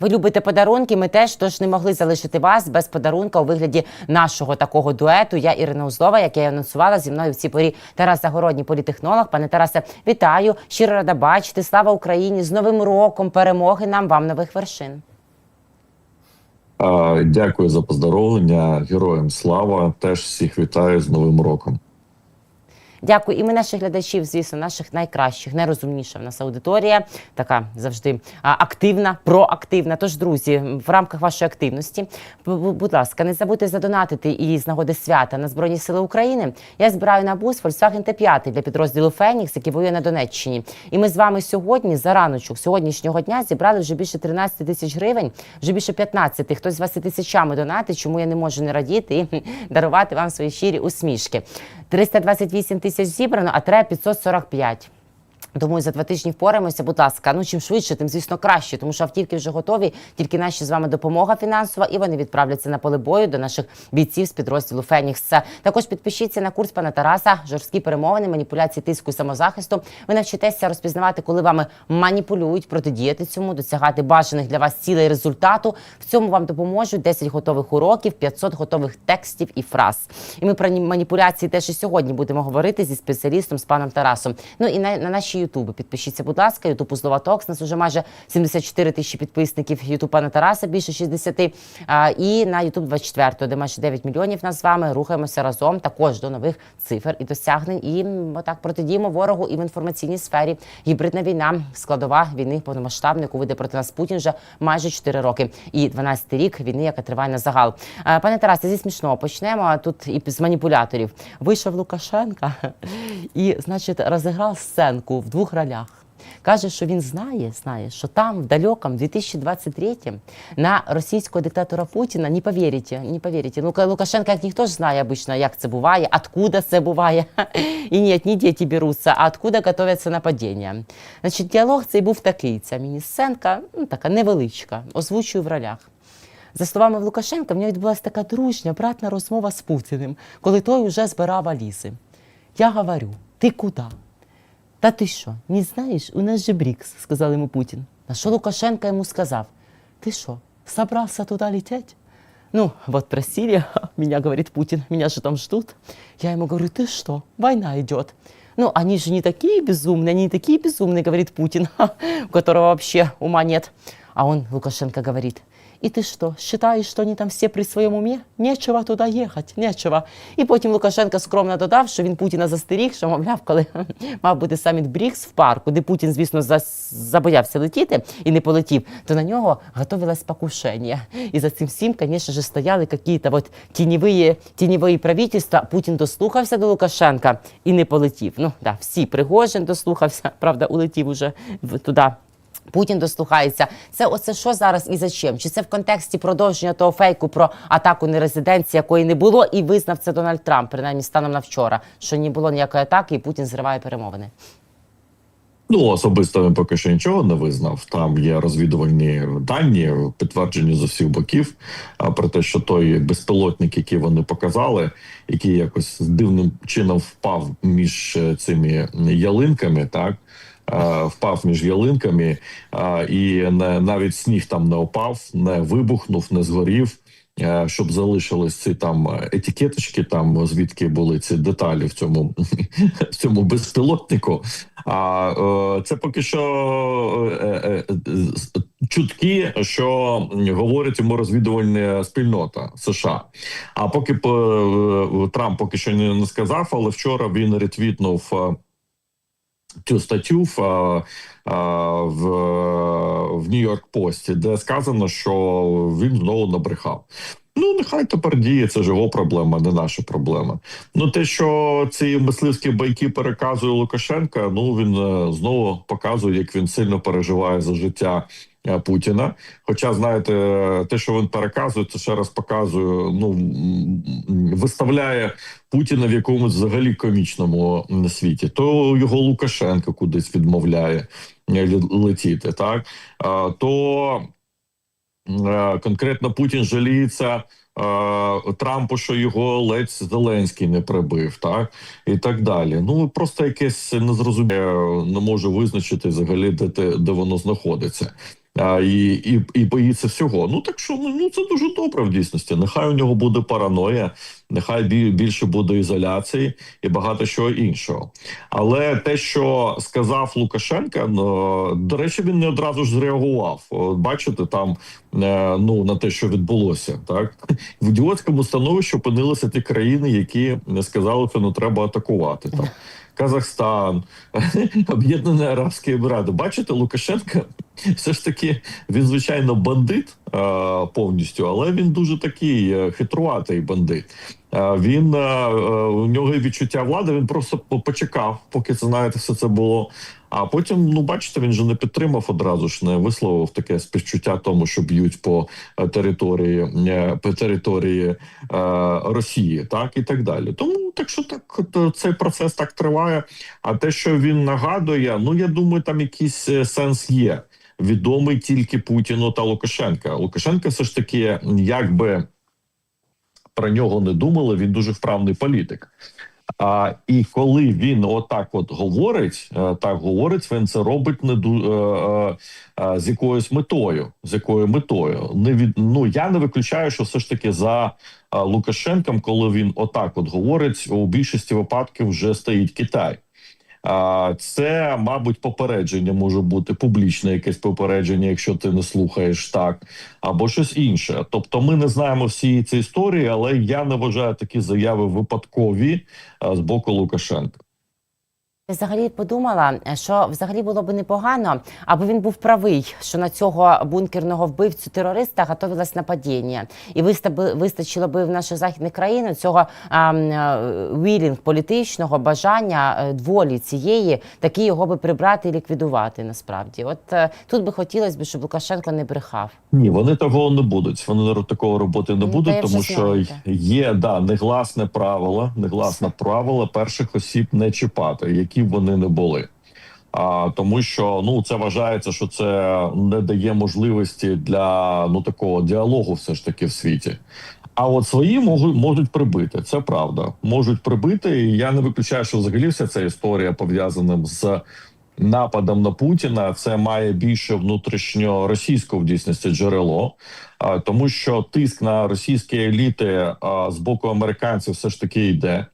Ви любите подарунки. Ми теж тож не могли залишити вас без подарунка у вигляді нашого такого дуету. Я Ірина Узлова, як я анонсувала зі мною в цій порі Тарас Загородній, політехнолог. Пане Тарасе, вітаю! Щиро рада бачити. Слава Україні! З Новим роком! Перемоги нам вам нових вершин. Дякую за поздоровлення. Героям слава. Теж всіх вітаю з Новим роком. Дякую. І ми наших глядачів, звісно, наших найкращих, найрозумніша в нас аудиторія, така завжди активна, проактивна. Тож, друзі, в рамках вашої активності, бу- бу- будь ласка, не забудьте задонатити і з нагоди свята на Збройні Сили України. Я збираю на бус Volkswagen Т5 для підрозділу Фенікс, який воює на Донеччині. І ми з вами сьогодні, за раночок сьогоднішнього дня, зібрали вже більше 13 тисяч гривень, вже більше 15. Хтось з вас і тисячами донатить, чому я не можу не радіти і дарувати вам свої щирі усмішки. 328 тисяч зібрано, а треба 545. Тому за два тижні впораємося, будь ласка. Ну чим швидше, тим звісно краще, тому що автівки вже готові. Тільки наші з вами допомога фінансова, і вони відправляться на поле бою до наших бійців з підрозділу Фенікс. Також підпишіться на курс пана Тараса, жорсткі перемовини, маніпуляції тиску і самозахисту. Ви навчитеся розпізнавати, коли вами маніпулюють, протидіяти цьому, досягати бажаних для вас цілей результату. В цьому вам допоможуть 10 готових уроків, 500 готових текстів і фраз. І ми про ні- маніпуляції теж і сьогодні будемо говорити зі спеціалістом з паном Тарасом. Ну і на, на наші ютуби підпишіться, будь ласка. Ютуб Узлова Токс. Нас вже майже 74 тисячі підписників. Ютуб пана Тараса більше 60. А, і на Ютуб 24, де майже 9 мільйонів нас з вами. Рухаємося разом також до нових цифр і досягнень. І отак протидіємо ворогу і в інформаційній сфері. Гібридна війна, складова війни повномасштабної, яку веде проти нас Путін вже майже 4 роки. І 12 рік війни, яка триває на загал. А, Пане Тарасе, зі смішного почнемо. Тут і з маніпуляторів. Вийшов Лукашенка і, значить, розіграв сценку в двох ролях. Каже, що він знає, знає, що там, в далеком 2023 на російського диктатора Путіна не повірите, не повірите. Ну, Лукашенко, як ніхто ж знає обично, як це буває, откуда це буває. І ні, не діти беруться, а откуда готуються нападіння. Значить, діалог цей був такий. Ця міні-сценка, ну, така невеличка, озвучую в ролях. За словами Лукашенка, в нього відбулася така дружня, братна розмова з Путіним, коли той уже збирав валізи. Я говорю, ти куди? Та ти що, не знаєш, у нас же БРІКС, сказав йому Путін. На що Лукашенко йому сказав? Ти що, собрався туди лететь? Ну, вот просили меня, говорит Путин, меня же там ждут. Я ему говорю, ты что, война идет. Ну, они же не такие безумные, они не такие безумные, говорит Путин, у которого вообще ума нет. А он, Лукашенко, говорит, и ты что, считаешь, что они там все при своєму умі? Нечего туди їхати, нечего. І потім Лукашенко скромно додав, що він Путіна застеріг, що, мовляв, коли мав бути саміт БРІКС в парку, де Путін, звісно, забоявся летіти і не полетів, то на нього готовилось покушення. І за цим всім, звісно ж, стояли якісь вот тіньові, тіньові правительства. Путін дослухався до Лукашенка і не полетів. Ну, да, всі Пригожин дослухався, правда, улетів уже туди. Путін дослухається. Це оце що зараз і за чим? Чи це в контексті продовження того фейку про атаку нерезиденції, якої не було, і визнав це Дональд Трамп, принаймні станом на вчора, що не було ніякої атаки, і Путін зриває перемовини. Ну особисто він поки що нічого не визнав. Там є розвідувальні дані, підтверджені з усіх боків. А про те, що той безпілотник, який вони показали, який якось дивним чином впав між е, цими ялинками, так. Впав між ялинками, і навіть сніг там не опав, не вибухнув, не згорів. Щоб залишились ці там етикеточки, там звідки були ці деталі в цьому в цьому безпілотнику. А е, це поки що е, е, чутки, що говорить йому розвідувальна спільнота США. А поки по- Трамп поки що не сказав, але вчора він ретвітнув. Е, Цю статтю в, е, е, в, в Нью-Йорк Пості, де сказано, що він знову набрехав. Ну, нехай тепер діє, це ж його проблема, не наша проблема. Ну, те, що ці мисливські байки переказує Лукашенка, ну він е, знову показує, як він сильно переживає за життя е, Путіна. Хоча, знаєте, те, що він переказує, це ще раз показує, ну виставляє Путіна в якомусь взагалі комічному світі. То його Лукашенко кудись відмовляє е, летіти, так Е, то е, конкретно Путін жаліється. е, Трампу, що його ледь Зеленський не прибив, так і так далі. Ну просто якесь незрозуміле не можу визначити взагалі, де те, де воно знаходиться. А, і, і, і боїться всього. Ну так що ну, ну це дуже добре в дійсності. Нехай у нього буде параноя, нехай більше буде ізоляції і багато чого іншого. Але те, що сказав Лукашенка, ну, до речі, він не одразу ж зреагував. Бачите, там е, ну на те, що відбулося, так в ідіотському становищі опинилися ті країни, які не сказали, що не треба атакувати. Там Казахстан, Об'єднані Арабські Емірати. Бачите, Лукашенка все ж таки він звичайно бандит повністю, але він дуже такий е, хитруватий бандит. Він е, у нього відчуття влади. Він просто почекав, поки це знаєте, все це було. А потім, ну бачите, він же не підтримав одразу ж, не висловив таке співчуття тому, що б'ють по е, території е, по території е, Росії, так і так далі. Тому так що так, цей процес так триває. А те, що він нагадує, ну я думаю, там якийсь е, сенс є. Відомий тільки Путіну та Лукашенка. Лукашенка все ж таки, якби про нього не думали, він дуже вправний політик. А, і коли він отак от говорить, е, так говорить, він це робить не ду, е, е, з якоюсь метою. З якою метою не від ну я не виключаю, що все ж таки за Лукашенком, коли він отак от говорить, у більшості випадків вже стоїть Китай. Це, мабуть, попередження може бути публічне якесь попередження, якщо ти не слухаєш так, або щось інше. Тобто, ми не знаємо всі ці історії, але я не вважаю такі заяви випадкові з боку Лукашенка. Взагалі подумала, що взагалі було б непогано, аби він був правий, що на цього бункерного вбивцю терориста готувалось нападіння, і вистачило би в наших західних країн цього вілінг політичного бажання е, волі цієї, таки його би прибрати і ліквідувати. Насправді, от е, тут би хотілося б, щоб Лукашенко не брехав. Ні, вони того не будуть. Вони такого робити не Ну, та будуть, тому що є да негласне правило, негласне правило перших осіб не чіпати, які б вони не були. А тому, що ну це вважається, що це не дає можливості для ну такого діалогу, все ж таки в світі. А от свої можуть можуть прибити. Це правда. Можуть прибити. І я не виключаю, що взагалі вся ця історія пов'язана з нападом на Путіна. Це має більше внутрішньо російського в дійсності джерело, тому що тиск на російські еліти з боку американців все ж таки йде.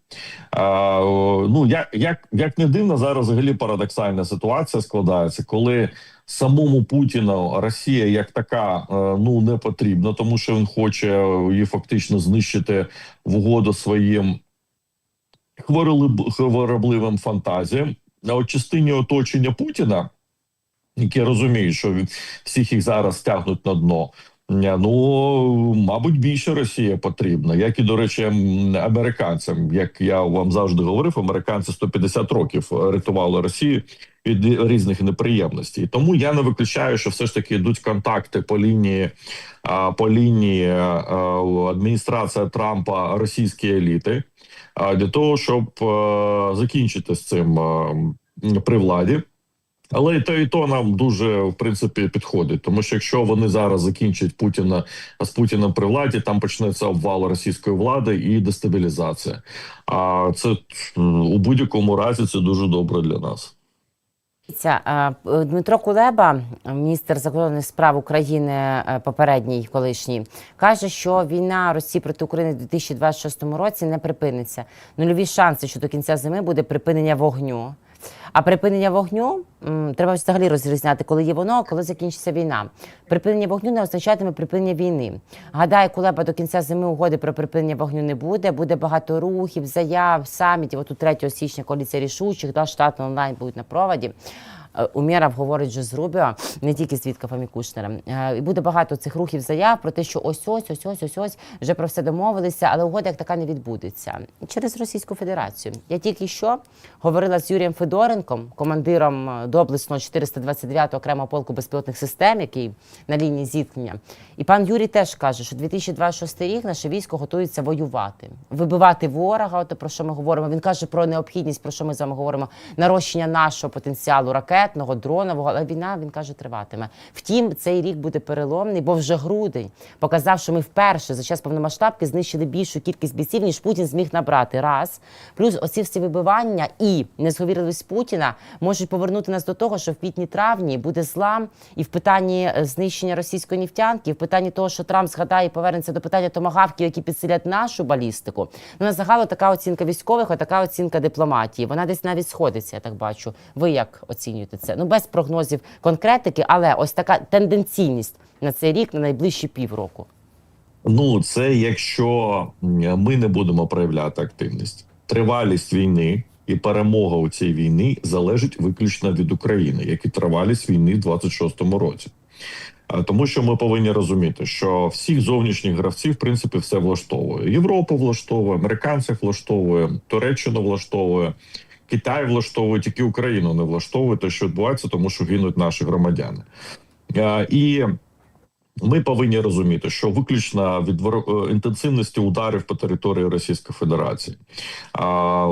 Ну як, як, як не дивно, зараз взагалі парадоксальна ситуація складається, коли самому Путіну Росія як така е, ну не потрібна, тому що він хоче її фактично знищити в угоду своїм хворобливим фантазіям. А от частині оточення Путіна, які розуміють, що всіх їх зараз тягнуть на дно. е, Ну, мабуть, більше Росія потрібна, як і до речі, американцям. Як я вам завжди говорив, американці 150 років рятували Росію від різних неприємностей. Тому я не виключаю, що все ж таки йдуть контакти по лінії по лінії е, адміністрація Трампа російські еліти для того, щоб е, закінчити з цим е, при владі. Але і то, і то нам дуже в принципі підходить, тому що якщо вони зараз закінчать Путіна з Путіним при владі, там почнеться обвал російської влади і дестабілізація. А це у будь-якому разі це дуже добре для нас. Дивіться, е, Дмитро Кулеба, міністр закордонних справ України, е, попередній колишній, каже, що війна Росії проти України в 2026 році не припиниться. Нульові шанси, що до кінця зими буде припинення вогню. А припинення вогню треба взагалі розрізняти, коли є воно, коли закінчиться війна. Припинення вогню не означатиме припинення війни. Гадаю, Кулеба до кінця зими угоди про припинення вогню не буде. Буде багато рухів, заяв, самітів. От у 3 січня коаліція рішучих, да, штат онлайн будуть на проводі. Е, Умєров говорить вже з Рубіо, не тільки з Віткафом. Е, І буде багато цих рухів заяв про те, що ось ось ось ось ось ось вже про все домовилися, але угода як така не відбудеться через Російську Федерацію. Я тільки що говорила з Юрієм Федоренком, командиром е, доблесного 429-го окремого полку безпілотних систем, який на лінії зіткнення. І пан Юрій теж каже, що 2026 рік наше військо готується воювати, вибивати ворога. От про що ми говоримо. Він каже про необхідність, про що ми з вами говоримо, нарощення нашого потенціалу ракет. Ракетного, дронового, але війна він каже, триватиме. Втім, цей рік буде переломний, бо вже грудень показав, що ми вперше за час повномасштабки знищили більшу кількість бійців, ніж Путін зміг набрати. Раз плюс оці всі вибивання і незговірливість Путіна можуть повернути нас до того, що в квітні-травні буде злам і в питанні е, знищення російської нефтянки, і в питанні того, що Трамп згадає і повернеться до питання томагавків, які підсилять нашу балістику. Ну на загалу така оцінка військових, а така оцінка дипломатії. Вона десь навіть сходиться. Я так бачу. Ви як оцінюєте це? Ну без прогнозів конкретики, але ось така тенденційність на цей рік, на найближчі півроку. Ну, це якщо ми не будемо проявляти активність. Тривалість війни і перемога у цій війні залежить виключно від України, як і тривалість війни в 26-му році. Тому що ми повинні розуміти, що всіх зовнішніх гравців в принципі все влаштовує. Європу влаштовує, американців влаштовує, Туреччину влаштовує, Китай влаштовує, тільки Україну не влаштовує те, що відбувається, тому що гинуть наші громадяни. І ми повинні розуміти, що виключно від е, інтенсивності ударів по території Російської Федерації, а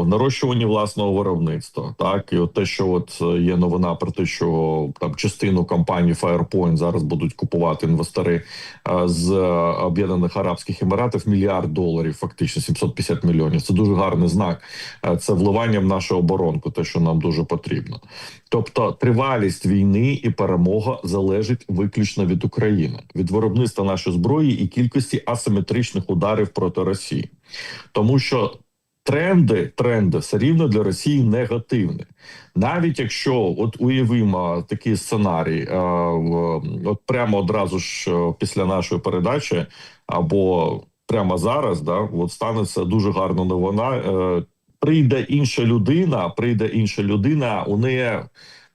нарощування власного виробництва, так і от те, що от е, є новина про те, що там частину компаній Firepoint зараз будуть купувати інвестори е, з Об'єднаних Арабських Еміратів мільярд доларів, фактично 750 мільйонів. Це дуже гарний знак. Це вливання в нашу оборонку, те, що нам дуже потрібно. Тобто тривалість війни і перемога залежить виключно від України, від виробництва нашої зброї і кількості асиметричних ударів проти Росії, тому що тренди, тренди все рівно для Росії негативні. Навіть якщо от уявимо такий сценарій, е, от прямо одразу ж е, після нашої передачі, або прямо зараз, да, от станеться дуже гарна новина. Прийде інша людина, прийде інша людина, у неї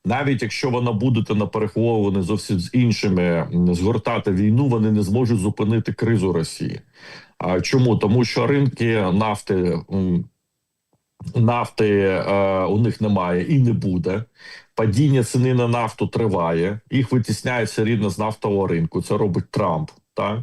навіть якщо вона буде на переховувані зовсім з іншими згортати війну, вони не зможуть зупинити кризу Росії. А чому? Тому що ринки нафти нафти е, у них немає і не буде. Падіння ціни на нафту триває. Їх витісняють все рівно з нафтового ринку. Це робить Трамп. Так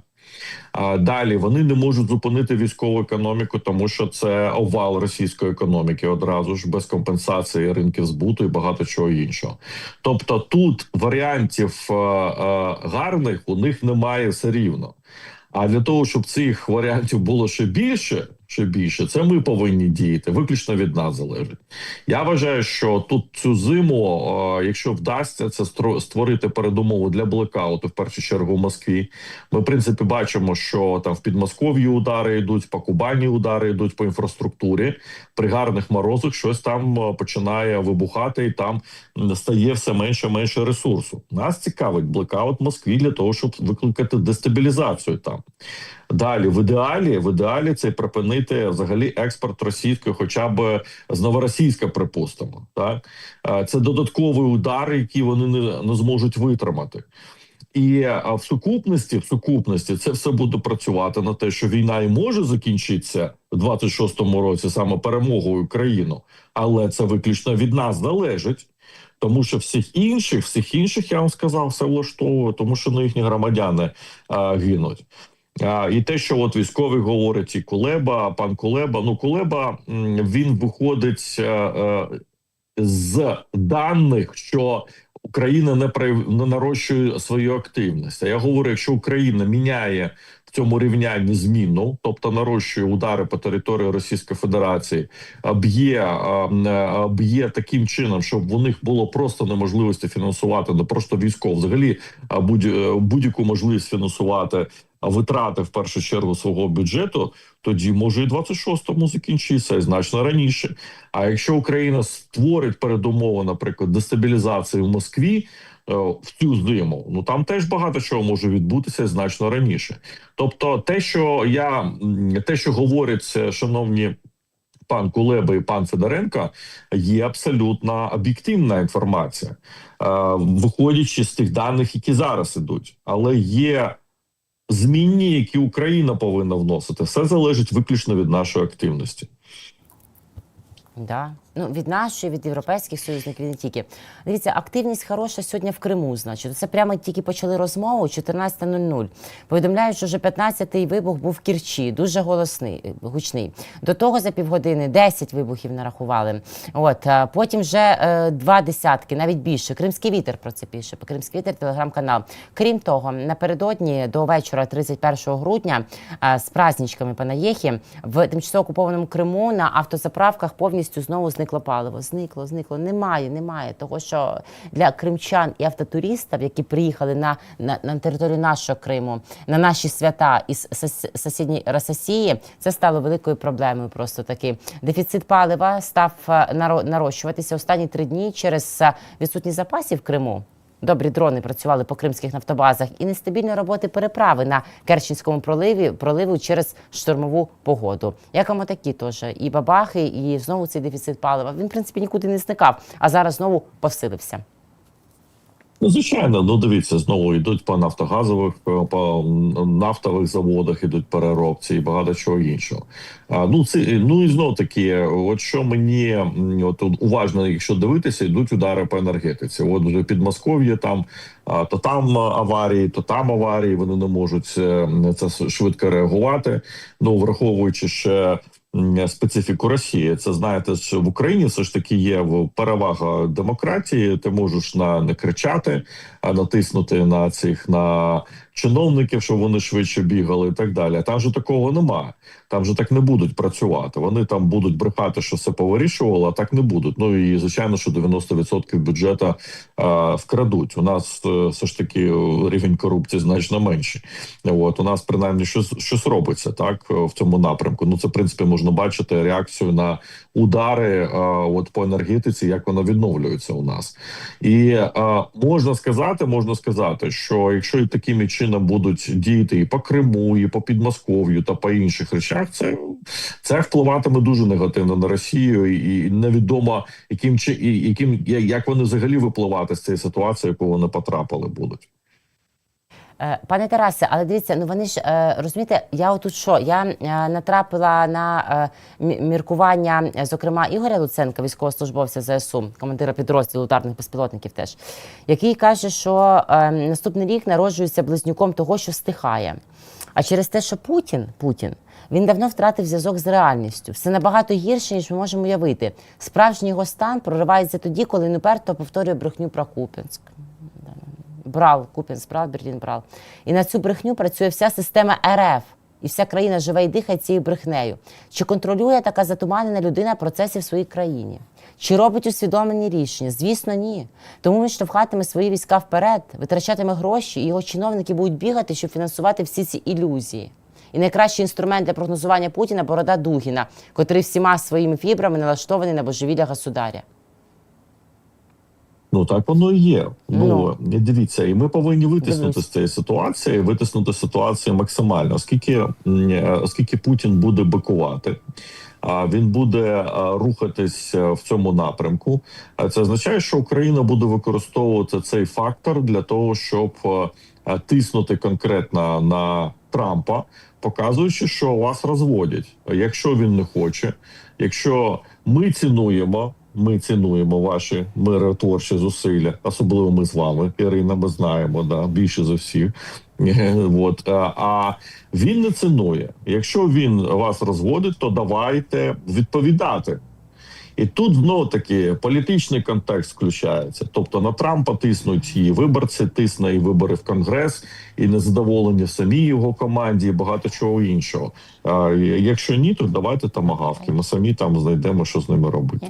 далі вони не можуть зупинити військову економіку, тому що це овал російської економіки одразу ж без компенсації ринків збуту і багато чого іншого. Тобто тут варіантів е, е, гарних у них немає все рівно. А для того, щоб цих варіантів було ще більше, ще більше, це ми повинні діяти. Виключно від нас залежить. Я вважаю, що тут цю зиму, е, якщо вдасться це створити передумову для блекауту, в першу чергу в Москві. Ми в принципі бачимо, що там в Підмосков'ї удари йдуть, по Кубані удари йдуть по інфраструктурі. При гарних морозах щось там е, починає вибухати, і там стає все менше менше ресурсу. Нас цікавить блекаут в Москві для того, щоб викликати дестабілізацію там. Далі, в ідеалі, в ідеалі це припинити взагалі експорт російської, хоча б з новоросійська, припустимо. Так Е, це додатковий удар, який вони не, не зможуть витримати. І в сукупності, в сукупності, це все буде працювати на те, що війна і може закінчитися в 26-му році саме перемогою країну, але це виключно від нас залежить. Тому що всіх інших, всіх інших, я вам сказав, все влаштовує, тому що ну, їхні громадяни а, гинуть. А, і те, що от військові говорять, і Кулеба, пан Кулеба, ну Кулеба він виходить е, е, з даних, що Україна не прояв- не нарощує свою активність. Я говорю, якщо Україна міняє в цьому рівнянні зміну, тобто нарощує удари по території Російської Федерації, б'є а, б'є таким чином, щоб у них було просто неможливості фінансувати, не просто військов, взагалі а, будь, е, будь-яку можливість фінансувати витрати в першу чергу свого бюджету, тоді може і 26-му закінчитися і значно раніше. А якщо Україна створить передумови, наприклад, дестабілізації в Москві е, в цю зиму, ну там теж багато чого може відбутися значно раніше. Тобто, те, що я те, що говорять е, шановні. Пан Кулеба і пан Федоренко є абсолютно об'єктивна інформація, е, виходячи з тих даних, які зараз ідуть, але є змінні, які Україна повинна вносити. Все залежить виключно від нашої активності. Да. Ну, від нашої, від європейських союзників, не тільки. Дивіться, активність хороша сьогодні в Криму, значить. Це прямо тільки почали розмову 14.00. Повідомляють, що вже 15-й вибух був в Кірчі, дуже голосний, гучний. До того за півгодини 10 вибухів нарахували. От, потім вже е, два десятки, навіть більше. Кримський вітер про це пише. Кримський вітер, телеграм-канал. Крім того, напередодні до вечора, 31 грудня, е, з праздничками Панаєхи, в тимчасово окупованому Криму на автозаправках повністю знову зникло паливо. Зникло, зникло. Немає, немає. Того, що для кримчан і автотуристів, які приїхали на, на, на територію нашого Криму, на наші свята із сусідньої Росії, це стало великою проблемою. Просто таки дефіцит палива став е, наро- нарощуватися останні три дні через е, відсутність запасів Криму. Добрі дрони працювали по кримських нафтобазах і нестабільні роботи переправи на Керченському проливі проливу через штормову погоду. Як вам такі теж і бабахи, і знову цей дефіцит палива. Він в принципі нікуди не зникав, а зараз знову посилився. Ну, звичайно, ну дивіться, знову йдуть по нафтогазових, по- по нафтових заводах, ідуть переробці і багато чого іншого. А, ну це ну і знов таки, от що мені от уважно, якщо дивитися, йдуть удари по енергетиці. От вже Підмосков'я там, то там аварії, то там аварії. Вони не можуть е, це швидко реагувати. Ну враховуючи ще. Специфіку Росії, це знаєте, що в Україні все ж таки є перевага демократії. Ти можеш на не кричати, а натиснути на цих на чиновників, щоб вони швидше бігали, і так далі. Там же такого немає. Там же так не будуть працювати. Вони там будуть брехати, що все повирішувало, а так не будуть. Ну і звичайно, що 90% бюджету а, вкрадуть. У нас е, все ж таки е, рівень корупції значно менший. От у нас принаймні щось щось робиться так е, в цьому напрямку. Ну це в принципі можна бачити реакцію на удари а, от по енергетиці, як вона відновлюється у нас. І а, можна сказати, можна сказати, що якщо і такими чином будуть діяти і по Криму, і по Підмосков'ю та по інших речах, це, це впливатиме дуже негативно на Росію, і невідомо яким чи яким як вони взагалі випливати з цієї ситуації, яку вони потрапили, будуть. Е, Пане Тарасе, але дивіться, ну вони ж е, розумієте, я отут що? Я е, натрапила на міркування, зокрема, Ігоря Луценка, військовослужбовця ЗСУ, командира підрозділу ударних безпілотників, теж який каже, що наступний рік народжується близнюком того, що стихає. А через те, що Путін, Путін, він давно втратив зв'язок з реальністю. Все набагато гірше, ніж ми можемо уявити. Справжній його стан проривається тоді, коли він уперто повторює брехню про Куп'янськ. Брал, Купінськ брал, Берлін брал. І на цю брехню працює вся система РФ. І вся країна живе і дихає цією брехнею. Чи контролює така затуманена людина процеси в своїй країні? Чи робить усвідомлені рішення? Звісно, ні. Тому він штовхатиме свої війська вперед, витрачатиме гроші, і його чиновники будуть бігати, щоб фінансувати всі ці ілюзії. І найкращий інструмент для прогнозування Путіна борода Дугіна, котрий всіма своїми фібрами налаштований на божевілля государя. Ну так воно і є. Ну, Ну. дивіться, і ми повинні витиснути Дивлюсь. з цієї ситуації, витиснути ситуацію максимально, оскільки е, оскільки Путін буде бикувати. А він буде а, рухатись е, в цьому напрямку. А це означає, що Україна буде використовувати цей фактор для того, щоб е, е, тиснути конкретно на Трампа, показуючи, що вас розводять. Якщо він не хоче, якщо ми цінуємо. Ми цінуємо ваші миротворчі зусилля, особливо ми з вами, Ірина. Ми знаємо да більше за всіх. От а, він не цінує. Якщо він вас розводить, то давайте відповідати. І тут знову таки політичний контекст включається. Тобто на Трампа тиснуть і виборці, тисне і вибори в Конгрес, і незадоволені в самій його команді, і багато чого іншого. А, якщо ні, то давайте тамагавки. Ми самі там знайдемо, що з ними робити.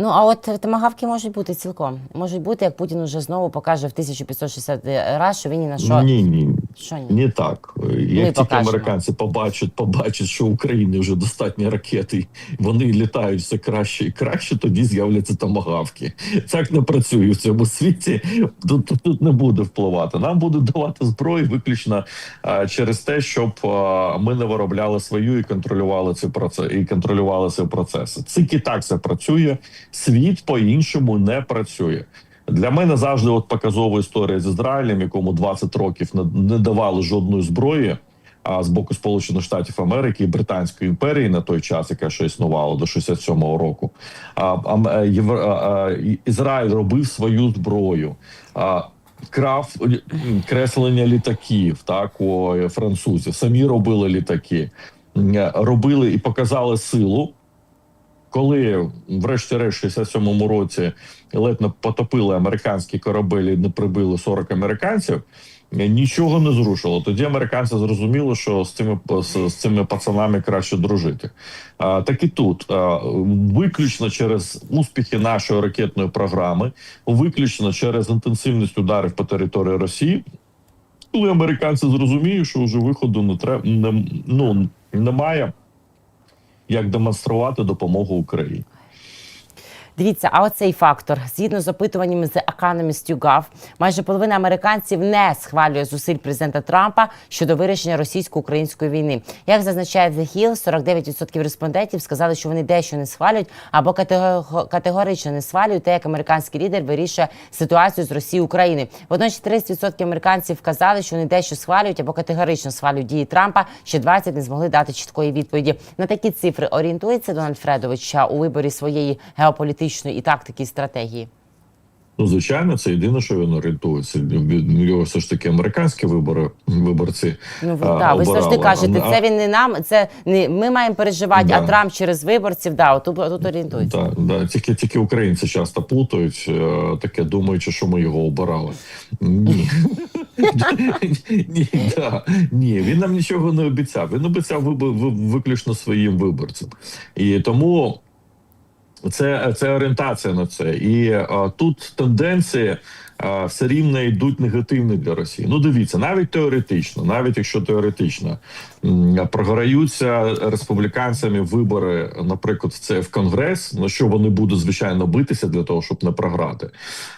Ну, а от томагавки можуть бути цілком. Можуть бути, як Путін уже знову покаже в 1560 раз, що він ні на що. Ні, ні, Що ні? Не так. Як тільки покажемо. американці побачать, побачать, що Україні вже достатньо ракети, вони літають все краще і краще, тоді з'являться томагавки. Так не працює в цьому світі. Тут, тут, не буде впливати. Нам будуть давати зброю виключно а, через те, щоб а, ми не виробляли свою і контролювали ці процеси і контролювали ці процеси. Тільки так це працює. Світ по-іншому не працює. Для мене завжди от показова історія з Ізраїлем, якому 20 років не, давали жодної зброї. а, з боку Сполучених Штатів Америки і Британської імперії на той час, яка ще існувала до 67-го року. А, ам- е, Євро- а, а, Ізраїль робив свою зброю. А, Крав креслення літаків, так у е, французів. Самі робили літаки, е, робили і показали силу. Коли, врешті-решт, в 67-му році ледь потопили американські корабелі, не прибили 40 американців, нічого не зрушило. Тоді американці зрозуміли, що з цими з, з цими пацанами краще дружити. А, так і тут а, виключно через успіхи нашої ракетної програми, виключно через інтенсивність ударів по території Росії. Коли американці зрозуміють, що вже виходу не треба не, ну, немає, як демонструвати допомогу Україні. Дивіться, а оцей фактор, згідно з опитуваннями з Economist YouGov, майже половина американців не схвалює зусиль президента Трампа щодо вирішення російсько-української війни. Як зазначає The Hill, 49% респондентів сказали, що вони дещо не схвалюють або категорично не схвалюють те, як американський лідер вирішує ситуацію з Росією Україною. Водночас 30% американців вказали, що вони дещо схвалюють або категорично схвалюють дії Трампа. Ще 20 не змогли дати чіткої відповіді. На такі цифри орієнтується Дональд Фредович у виборі своєї геополітичної і тактики і стратегії. Ну, звичайно, це єдине, що він орієнтується. Його все ж таки американські вибори виборці. Ну ви, а, да, ви завжди обирали. кажете, А- це він не нам, це не ми маємо переживати, а Трамп через виборців. Да, отут, тут орієнтується. Да, да. Тільки, тільки українці часто плутають, е, таке думаючи, що ми його обирали. Ні. Ні, да. Ні, він нам нічого не обіцяв. Він обіцяв виключно своїм виборцям. І тому це, це орієнтація на це. І е, тут тенденції е, все рівно йдуть негативні для Росії. Ну, дивіться, навіть теоретично, навіть якщо теоретично програються республіканцями вибори, наприклад, це в Конгрес, на що вони будуть звичайно битися для того, щоб не програти.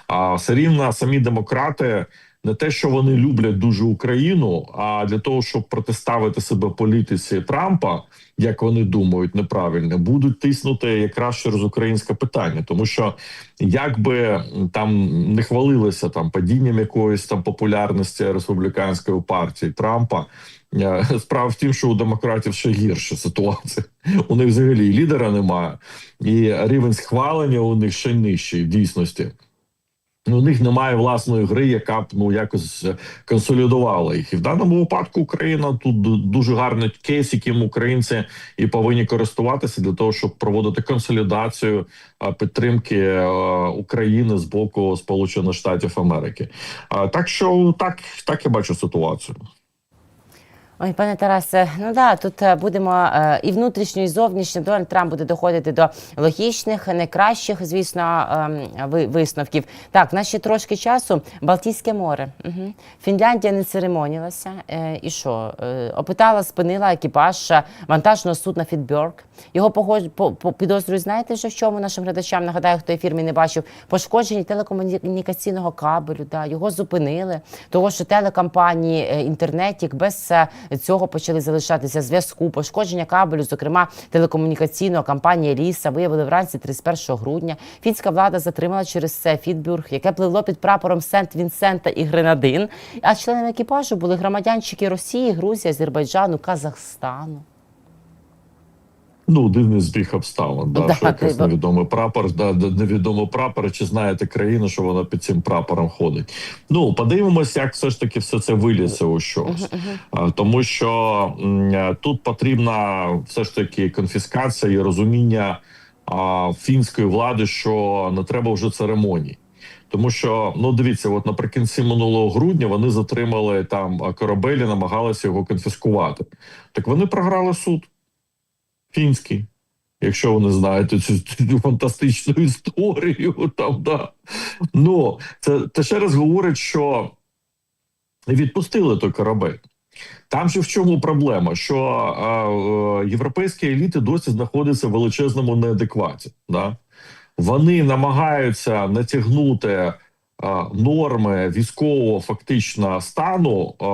А все рівно самі демократи. Не те, що вони люблять дуже Україну, а для того, щоб протиставити себе політиці Трампа, як вони думають, неправильно, будуть тиснути якраз через українське питання, тому що якби м, там не хвалилися там падінням якоїсь там популярності республіканської партії Трампа. е, Справа в тім, що у демократів ще гірша ситуація. У них взагалі лідера немає, і рівень схвалення у них ще нижчий в дійсності. Ну, У них немає власної гри, яка б ну якось е, консолідувала їх. І в даному випадку Україна тут дуже гарний кейс, яким українці і повинні користуватися для того, щоб проводити консолідацію е, підтримки е, України з боку Сполучених Штатів Америки. Так що так, так я бачу ситуацію. Ой, пане Тарасе, ну да, тут е, будемо е, і внутрішньо, і зовнішньо. Дональд Трамп буде доходити до логічних, найкращих, звісно, ем, ви- висновків. Так, в нас ще трошки часу. Балтійське море. Угу. Фінляндія не церемонілася. Е, і що? Опитала, спинила екіпаж вантажного судна Фітберг. Його підозрюють, знаєте, вже в чому нашим глядачам? Нагадаю, хто ефір мій не бачив. Пошкодження телекомунікаційного кабелю. Да, його зупинили. Того, що телекомпанії інтернетік без цього почали залишатися зв'язку. Пошкодження кабелю, зокрема телекомунікаційного компанія Ліса, виявили вранці 31 грудня. Фінська влада затримала через це Фітбюрг, яке пливло під прапором Сент-Вінсента і Гренадин. А членами екіпажу були громадянчики Росії, Грузії, Азербайджану, Казахстану. Ну, дивний збіг обставин. Да, Да, що якийсь ти- невідомий прапор, да, невідомий прапор, чи знаєте країну, що вона під цим прапором ходить. Ну, подивимось, як все ж таки все це виліться у щось. Тому що м, тут потрібна все ж таки конфіскація і розуміння а, фінської влади, що не треба вже церемоній. Тому що ну дивіться, от наприкінці минулого грудня вони затримали там корабель і намагалися його конфіскувати. Так вони програли суд фінський. Якщо ви не знаєте цю, цю фантастичну історію, там да. Ну це, це ще раз говорить, що відпустили той корабель. Там же в чому проблема? Що е, е, європейські еліти досі знаходяться в величезному неадекваті. Да? Вони намагаються натягнути норми військового фактично стану е,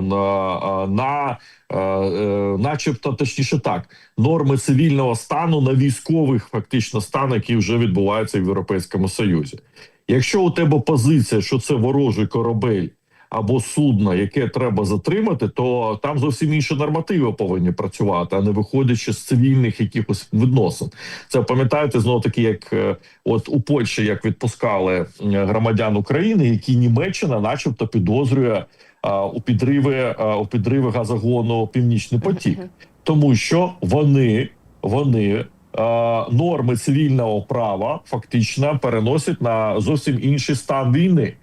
на, е, на е, е, начебто, точніше так, норми цивільного стану на військових фактично стан, які вже відбуваються в Європейському Союзі. Якщо у тебе позиція, що це ворожий корабель, або судно, яке треба затримати, то там зовсім інші нормативи повинні працювати, а не виходячи з цивільних якихось відносин. Це пам'ятаєте знову таки, як е, от у Польщі як відпускали е, громадян України, які Німеччина, начебто, підозрює а, у підриви а, у підриви газогону Північний потік, тому що вони вони. Норми цивільного права фактично переносять на зовсім інший стан війни.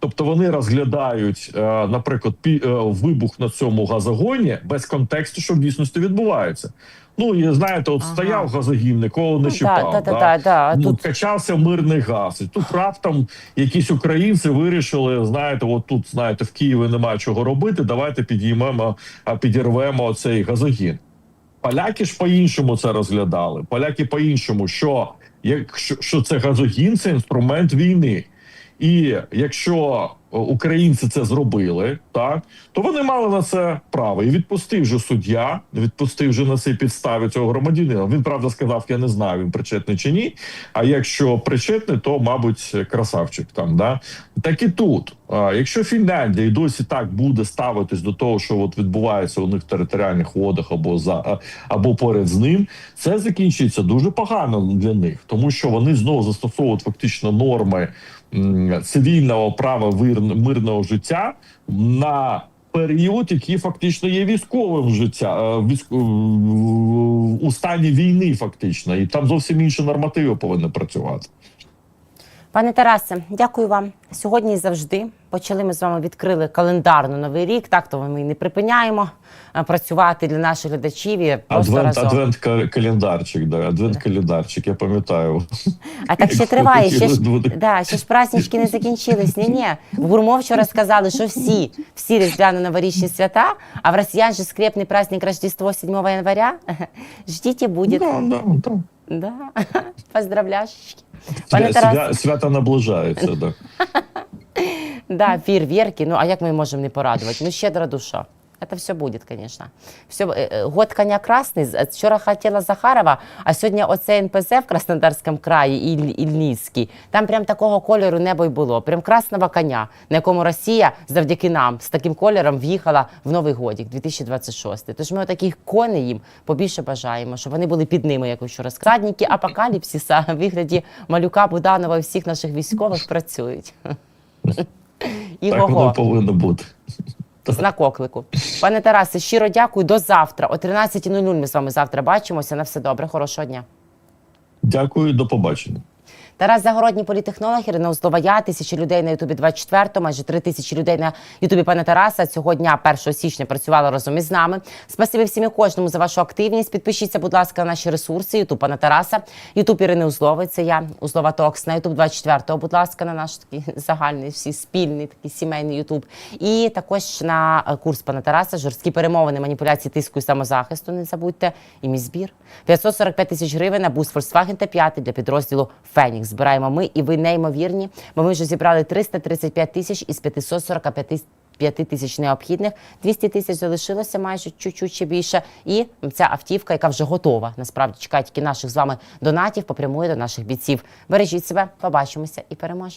Тобто вони розглядають, е, наприклад, е, вибух на цьому газогоні без контексту, що в дійсності відбувається. Ну і знаєте, от Ага. стояв газогін, нікого не Ну, чіпав. да, да, да? да, да, ну, тут качався мирний газ. І тут раптом якісь українці вирішили, знаєте, от тут, знаєте, в Києві немає чого робити. Давайте підіймемо, підірвемо цей газогін. Поляки ж по-іншому це розглядали. Поляки по-іншому, що якщо що це газогін, це інструмент війни. І якщо е, українці це зробили, так то вони мали на це право. І відпустив же суддя, відпустив же на цій підставі цього громадянина. Він правда сказав, я не знаю, він причетний чи ні. А якщо причетний, то мабуть красавчик там. Да? Так і тут. Якщо Фінляндія і досі так буде ставитись до того, що от відбувається у них в територіальних водах або за або поряд з ним, це закінчиться дуже погано для них, тому що вони знову застосовують фактично норми цивільного права мирного життя на період, який фактично є військовим життя е, військ- у стані війни, фактично, і там зовсім інші нормативи повинні працювати. Пане Тарасе, дякую вам. Сьогодні і завжди почали ми з вами відкрили календарно новий рік. Так то ми не припиняємо е, працювати для наших глядачів і просто Адвент, разом. адвент календарчик, да, адвент календарчик, я пам'ятаю. А так ще триває. Ще ж, да, ще ж празднички не закінчились. Ні, ні. В Гурмо вчора сказали, що всі, всі різдвяно-новорічні свята, а в росіян же скрепний праздник Рождество 7 января. Ждіть і буде. Да, да, да. Да. Поздравляшечки. Пане Свя- Тарасе, свя- Свято наближається, да. Да, фейерверки. Ну, а як ми можемо не порадувати? Ну, щедра душа. Это все будет, конечно. Все, э, э, год коня красный. З- Вчора хотіла Захарова, а сьогодні оце НПЗ в Краснодарському краї Іль, Ільницький. Там прям такого кольору небо й було. Прям красного коня, на якому Росія завдяки нам з таким кольором в'їхала в Новий годік 2026. Тож ми таких коней їм побільше бажаємо, щоб вони були під ними, як ви вчора сказали. Радники апокаліпсиса в вигляді малюка Буданова і всіх наших військових працюють. І Так воно повинно бути. Знак оклику. Пане Тарасе, щиро дякую. До завтра. О 13.00 ми з вами завтра бачимося. На все добре, хорошого дня. Дякую, до побачення. Тарас Загородній політехнолог, Ірина Узлова, я, тисячі людей на Ютубі 24, майже три тисячі людей на Ютубі пана Тараса. Цього дня, 1 січня, працювали разом із нами. Спасибі всім і кожному за вашу активність. Підпишіться, будь ласка, на наші ресурси. Ютуб пана Тараса, Ютуб Ірини Узлови, це я, Узлова Токс, на Ютуб 24, будь ласка, на наш такий загальний, всі спільний, такий сімейний Ютуб. І також на курс пана Тараса, жорсткі перемовини, маніпуляції тиску і самозахисту. Не забудьте. І мій збір. 545 тисяч гривень на буст Volkswagen Т5 для підрозділу Фенікс. Збираємо ми, і ви неймовірні. Бо ми вже зібрали 335 тисяч із 545 5 тисяч необхідних, 200 тисяч залишилося майже чуть-чуть ще більше. І ця автівка, яка вже готова, насправді чекає тільки наших з вами донатів, попрямує до наших бійців. Бережіть себе, побачимося і переможемо.